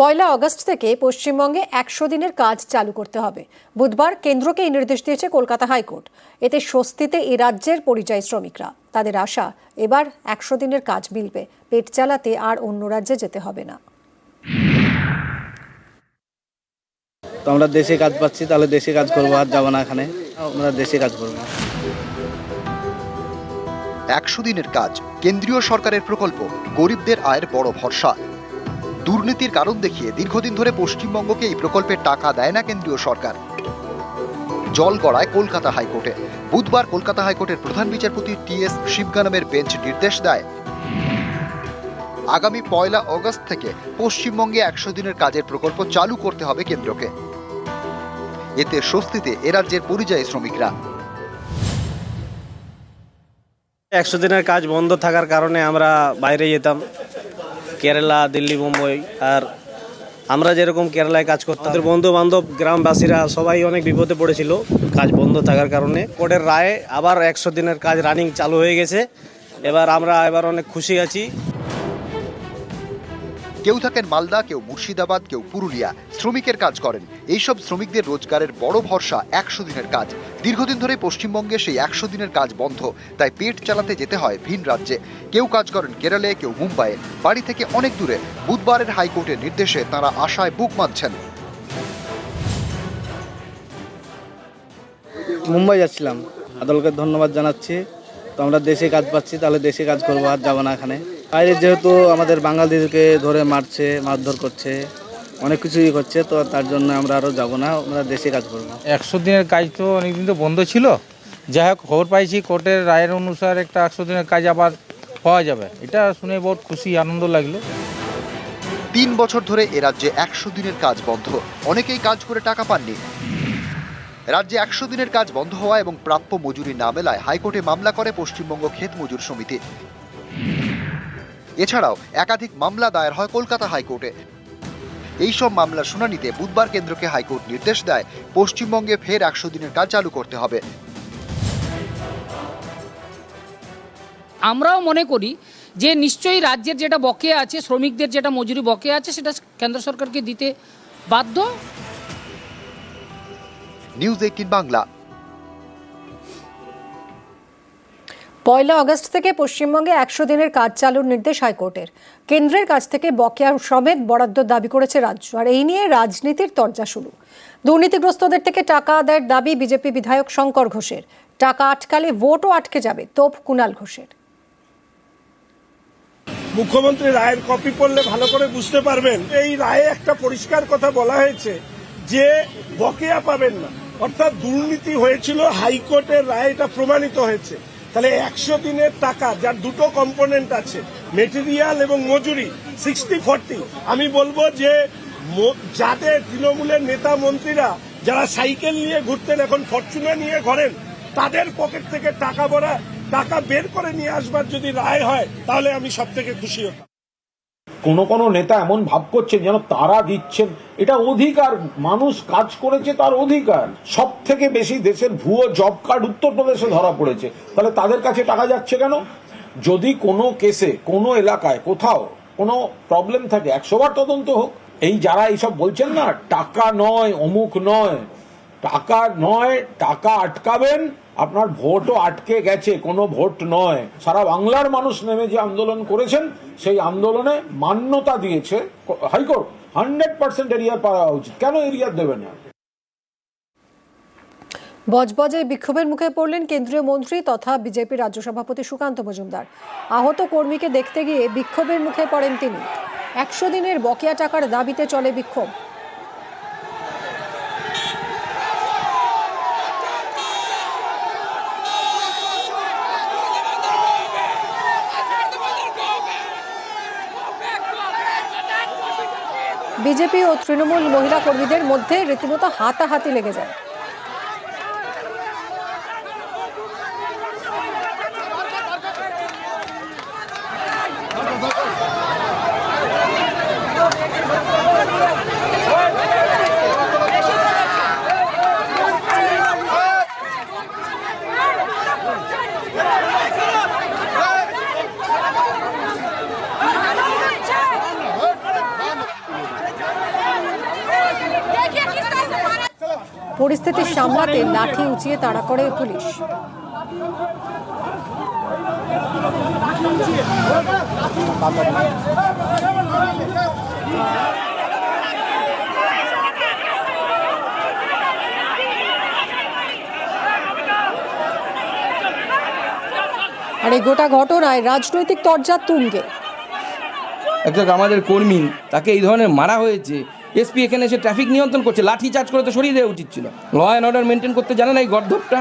পয়লা August থেকে পশ্চিমবঙ্গে একশো দিনের কাজ চালু করতে হবে। বুধবার কেন্দ্রকে এই নির্দেশ দিয়েছে কলকাতা হাইকোর্ট। এতে স্বস্তিতে এ রাজ্যের পরিযায়ী শ্রমিকরা। তাদের আশা এবার একশো দিনের কাজ মিলবে। পেট চালাতে আর অন্য রাজ্যে যেতে হবে না। তো আমরা দেশে কাজ পাচ্ছি তাহলে দেশে কাজ করব আর যাব না এখানে। আমরা দেশে কাজ করব। একশো দিনের কাজ কেন্দ্রীয় সরকারের প্রকল্প গরিবদের আয়ের বড় ভরসা। দুর্নীতির কারণ দেখিয়ে দীর্ঘদিন ধরে পশ্চিমবঙ্গকে এই প্রকল্পের টাকা দেয় না কেন্দ্রীয় সরকার। জল গড়ায় কলকাতা হাইকোর্টে। বুধবার কলকাতা হাইকোর্টের প্রধান বিচারপতি টি এস শিবগানমের বেঞ্চ নির্দেশ দেয়। আগামী পয়লা অগস্ট থেকে পশ্চিমবঙ্গে একশো দিনের কাজের প্রকল্প চালু করতে হবে কেন্দ্রকে। এতে স্বস্তিতে এ রাজ্যের পরিযায়ী শ্রমিকরা। একশো দিনের কাজ বন্ধ থাকার কারণে আমরা বাইরে যেতাম। কেরালা, দিল্লি, মুম্বই আর আমরা যেরকম কেরালায় কাজ করতাম। আমাদের বন্ধু বান্ধব গ্রামবাসীরা সবাই অনেক বিপদে পড়েছিল, কাজ বন্ধ থাকার কারণে। কোর্টের রায়ে আবার একশো দিনের কাজ রানিং চালু হয়ে গেছে। এবার আমরা এবার অনেক খুশি আছি। কেউ থাকেন মালদা, কেউ মুর্শিদাবাদ, কেউ পুরুলিয়া। শ্রমিকের কাজ করেন। এইসব শ্রমিকদের রোজগারের বড় ভরসা একশো দিনের কাজ। দীর্ঘদিন ধরে পশ্চিমবঙ্গে সেই একশো দিনের কাজ বন্ধ। তাই পেট চালাতে যেতে হয় ভিন রাজ্যে। কেউ কাজ করেন কেরালে, কেউ মুম্বাইয়ে। বাড়ি থেকে অনেক দূরে। বুধবারের হাইকোর্টের নির্দেশে তারা আশায় বুক বাঁধছেন মুম্বাই যাচ্ছিলাম। আদালতকে ধন্যবাদ জানাচ্ছি। তো আমরা দেশে কাজ পাচ্ছি, তাহলে দেশে কাজ করব, আর যাব না এখানে। বাইরে যেহেতু আমাদের বাঙালিদেরকে ধরে মারছে মারধর করছে অনেক কিছুই করছে তো তার জন্য আমরা আরও যাব না আমরা দেশে কাজ করব। একশো দিনের কাজ তো অনেকদিন তো বন্ধ ছিল। যাই হোক খবর পাইছি কোর্টের রায়ের অনুসারে একটা একশো দিনের কাজ আবার পাওয়া যাবে। এটা শুনে বহুত খুশি আনন্দ লাগল। তিন বছর ধরে এ রাজ্যে একশো দিনের কাজ বন্ধ। অনেকেই কাজ করে টাকা পাননি। রাজ্যে একশো দিনের কাজ বন্ধ হওয়া এবং প্রাপ্য মজুরি না মেলায় হাইকোর্টে মামলা করে পশ্চিমবঙ্গ ক্ষেত মজুর সমিতি। এছাড়াও একাধিক মামলা দায়ের হয় কলকাতা হাইকোর্টে। এইসব মামলার শুনানিতে বুধবার কেন্দ্রকে হাইকোর্ট নির্দেশ দেয় পশ্চিমবঙ্গে ফের একশো দিনের কাজ চালু করতে হবে। আমরাও মনে করি যে নিশ্চয়ই রাজ্যের যেটা বকেয়া আছে শ্রমিকদের যেটা মজুরি বকেয়া আছে সেটা কেন্দ্র সরকারকে দিতে বাধ্য। News eighteen Bangla. পয়লা আগস্ট থেকে পশ্চিমবঙ্গে একশো দিনের কাজ চালুর নির্দেশ হাইকোর্টের। কেন্দ্রের কাছ থেকে বকেয়া সমেত বরাদ্দ দাবি করেছে রাজ্য। আর এই নিয়ে রাজনীতির তরজা শুরু। দুর্নীতিগ্রস্তদের থেকে টাকা আদায়ের দাবি বিজেপি বিধায়ক শঙ্কর ঘোষের। টাকা আটকালে ভোটও আটকে যাবে তোপ কুণাল ঘোষের। মুখ্যমন্ত্রী রায়ের কপি পড়লে ভালো করে বুঝতে পারবেন, এই রায়ে একটা পরিষ্কার কথা বলা হয়েছে যে বকেয়া পাবেন না। অর্থাৎ দুর্নীতি হয়েছিল, হাইকোর্টের রায় এটা প্রমাণিত হয়েছে। তাহলে একশো দিনের টাকা, যার দুটো কম্পোনেন্ট আছে মেটেরিয়াল এবং মজুরি সিক্সটি ফর্টি আমি বলব যে যাদের তৃণমূলের নেতা মন্ত্রীরা যারা সাইকেল নিয়ে ঘুরতেন, এখন ফরচুনা নিয়ে ঘরেন, তাদের পকেট থেকে টাকা ভরা, টাকা বের করে নিয়ে আসবার যদি রায় হয়, তাহলে আমি সব থেকে খুশি হতাম। কোন কোন নেতা এমন ভাব করছেন যেন তারা দিচ্ছেন। এটা অধিকার। মানুষ কাজ করেছে তার অধিকার। সব থেকে বেশি দেশের ভুয়ো জব কার্ড উত্তরপ্রদেশে ধরা পড়েছে। তাহলে তাদের কাছে টাকা যাচ্ছে কেন? যদি কোনো কেসে, কোনো এলাকায়, কোথাও কোনো প্রবলেম থাকে, একশোবার তদন্ত হোক। এই যারা এইসব বলছেন না, টাকা নয়, অমুক নয়। টাকা নয়, টাকা আটকাবেন আপনার ভোটও আটকে গেছে, কোনো ভোট নয়। সারা বাংলার মানুষ নেমে যে আন্দোলন করেছেন, সেই আন্দোলনে মান্যতা দিয়েছে হাইকোর্ট। হান্ড্রেড পার্সেন্ট এরিয়া পাওয়া উচিত। কেন এরিয়া দেবে না? বজবজে বিক্ষোভের মুখে পড়লেন কেন্দ্রীয় মন্ত্রী তথা বিজেপি রাজ্য সভাপতি সুকান্ত মজুমদার। আহত কর্মীকে দেখতে গিয়ে বিক্ষোভের মুখে পড়েন তিনি। একশো দিনের বকেয়া টাকার দাবিতে চলে বিক্ষোভ। বিজেপি ও তৃণমূল মহিলা কর্মীদের মধ্যে রীতিমতো হাতাহাতি লেগে যায়। পরিস্থিতি সামলাতে লাঠি উঁচিয়ে তাড়া করে পুলিশ। আর এই গোটা ঘটনায় রাজনৈতিক তরজা তুঙ্গে। একটা আমাদের কর্মী তাকে এই ধরনের মারা হয়েছে। এসপি এখানে এসে ট্রাফিক নিয়ন্ত্রণ করছে, লাঠি চার্জ করে তো সরিয়ে দেওয়া উচিত ছিল। ল অ্যান্ড অর্ডার মেনটেন করতে জানে না এই গর্ধপটা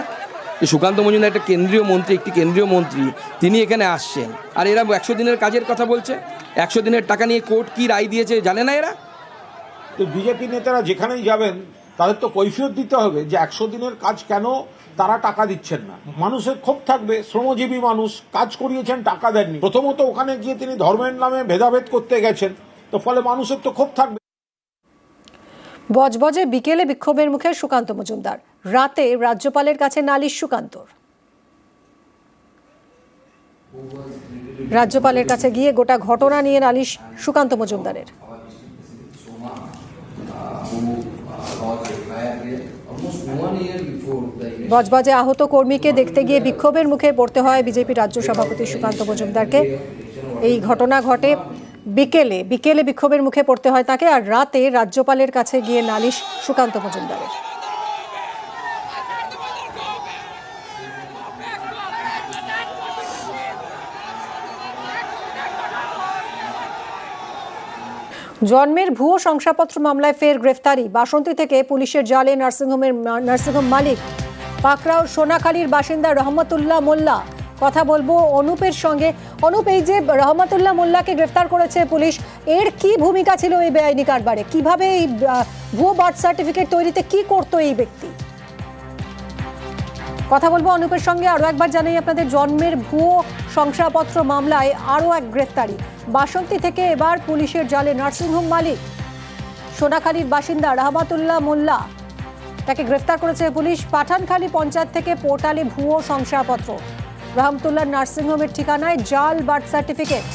সুকান্ত মজুমদার একটা কেন্দ্রীয় মন্ত্রী, একটি কেন্দ্রীয় মন্ত্রী, তিনি এখানে আসছেন। আর এরা একশো দিনের কাজের কথা বলছে, একশো দিনের টাকা নিয়ে কোর্ট কি রায় দিয়েছে জানে না এরা? তো বিজেপি নেতারা যেখানেই যাবেন, তাদের তো কৈফিয়ত দিতে হবে যে একশো দিনের কাজ কেন তারা টাকা দিচ্ছেন না। মানুষের ক্ষোভ থাকবে, শ্রমজীবী মানুষ কাজ করিয়েছেন, টাকা দেননি। প্রথমত ওখানে গিয়ে তিনি ধর্মের নামে ভেদাভেদ করতে গেছেন, তো ফলে মানুষের তো ক্ষোভ থাকবে। বজবজে বিকেলে বিক্ষোভের মুখে সুকান্ত মজুমদার। রাতে রাজ্যপালের কাছে নালিশ সুকান্তর। রাজ্যপালের কাছে গিয়ে গোটা ঘটনা নিয়ে নালিশ সুকান্ত মজুমদারের। বজবজে আহত কর্মীকে দেখতে গিয়ে বিক্ষোভের মুখে পড়তে হয় বিজেপি রাজ্য সভাপতি সুকান্ত মজুমদারকে। এই ঘটনা ঘটে বিকেলে বিকেলে বিক্ষোভের মুখে পড়তে হয় তাকে আর রাতে রাজ্যপালের কাছে গিয়ে নালিশ সুকান্ত মজুমদারের। জন্মের ভুয়ো শংসাপত্র মামলায় ফের গ্রেফতারি। বাসন্তী থেকে পুলিশের জালে নার্সিংহোমের নার্সিংহোম মালিক। পাকড়াও সোনাখালীর বাসিন্দা রহমতুল্লাহ মোল্লা কথা বলব অনুপের সঙ্গে। অনুপ, এই যে রহমতুল্লাহ মোল্লাকে গ্রেফতার করেছে পুলিশ, এর কি ভূমিকা ছিল এই বেআইনি কারবারে? কীভাবে এই ভুয়ো বার্থ সার্টিফিকেট তৈরিতে কি করতো এই ব্যক্তি? কথা বলব অনুপের সঙ্গে। আরও একবার জানাই আপনাদের, জন্মের ভুয়ো শংসাপত্র মামলায় আরও এক গ্রেফতারি। বাসন্তী থেকে এবার পুলিশের জালে নার্সিংহোম মালিক। সোনাখালীর বাসিন্দা রহমাতুল্লাহ মোল্লা তাকে গ্রেফতার করেছে পুলিশ। পাঠানখালী পঞ্চায়েত থেকে পোর্টালে ভুয়ো শংসাপত্র। রহমতুল্লাহ নার্সিংহোমের ঠিকানায় জাল বার্থ সার্টিফিকেট।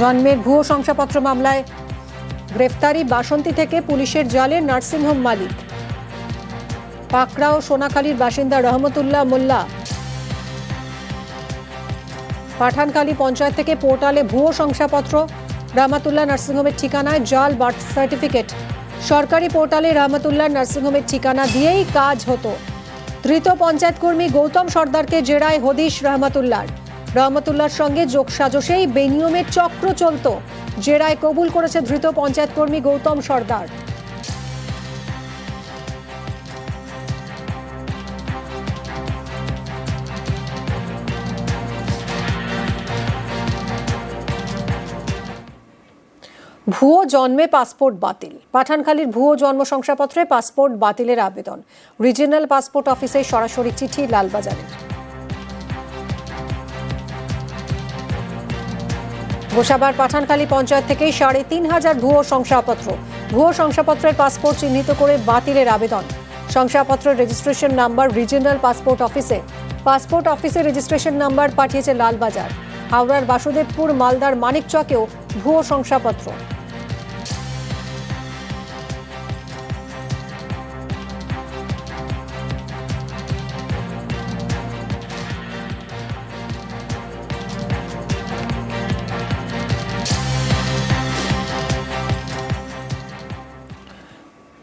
জন্মের ভুয়ো শংসাপত্র মামলায় গ্রেফতারি বাসন্তী থেকে পুলিশের জালে নার্সিংহোম মালিক। পাকড়াও সোনাখালীর বাসিন্দা রহমতুল্লাহ মোল্লা পাঠানখালী পঞ্চায়েত থেকে পোর্টালে ভুয়ো শংসাপত্র রহমতুল্লাহ নার্সিংহোমের ঠিকানায় জাল বার্থ সার্টিফিকেট। সরকারি পোর্টালে রহমতুল্লাহ নার্সিংহোমের ঠিকানা দিয়েই কাজ হতো। ধৃত পঞ্চায়েত কর্মী গৌতম সর্দারকে জেরায় হদিশ রহমাতুল্লার রহমতুল্লাহর সঙ্গে যোগসাজশেই বেনিয়মের চক্র চলত। জেরায় কবুল করেছে ধৃত পঞ্চায়েত কর্মী গৌতম সর্দার। ভুয়ো জন্মে পাসপোর্ট বাতিল। পাঠানখালীর ভুয়ো জন্ম শংসাপত্রে পাসপোর্ট বাতিলের আবেদন। রিজিনাল পাসপোর্ট অফিসে সরাসরি চিঠি লালবাজারের গোসাবার পাঠানখালী পঞ্চায়েত থেকেই সাড়ে তিন হাজার ভুয়ো শংসাপত্র। ভুয়ো শংসাপত্রের পাসপোর্ট চিহ্নিত করে বাতিলের আবেদন। শংসাপত্রের রেজিস্ট্রেশন নাম্বার রিজিনাল পাসপোর্ট অফিসে। পাসপোর্ট অফিসে রেজিস্ট্রেশন নাম্বার পাঠিয়েছে লালবাজার। হাওড়ার বাসুদেবপুর মালদার মানিকচকেও ভুয়ো শংসাপত্র।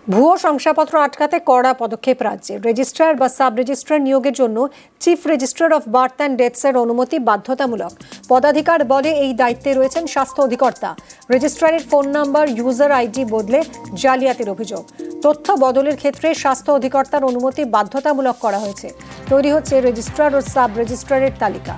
ভুয়ো শংসাপত্র আটকাতে কড়া পদক্ষেপ রাজ্যে রেজিস্ট্রার বা সাব রেজিস্ট্রার নিয়োগের জন্য chief registrar of birth and ডেথসের অনুমতি বাধ্যতামূলক। পদাধিকার বলে এই দায়িত্বে রয়েছেন স্বাস্থ্য অধিকর্তা। রেজিস্ট্রারের ফোন নাম্বার, ইউজার আইডি বদলে জালিয়াতির অভিযোগ। তথ্য বদলের ক্ষেত্রে স্বাস্থ্য অধিকর্তার অনুমতি বাধ্যতামূলক করা হয়েছে। তৈরি হচ্ছে রেজিস্ট্রার ও সাব রেজিস্ট্রারের তালিকা।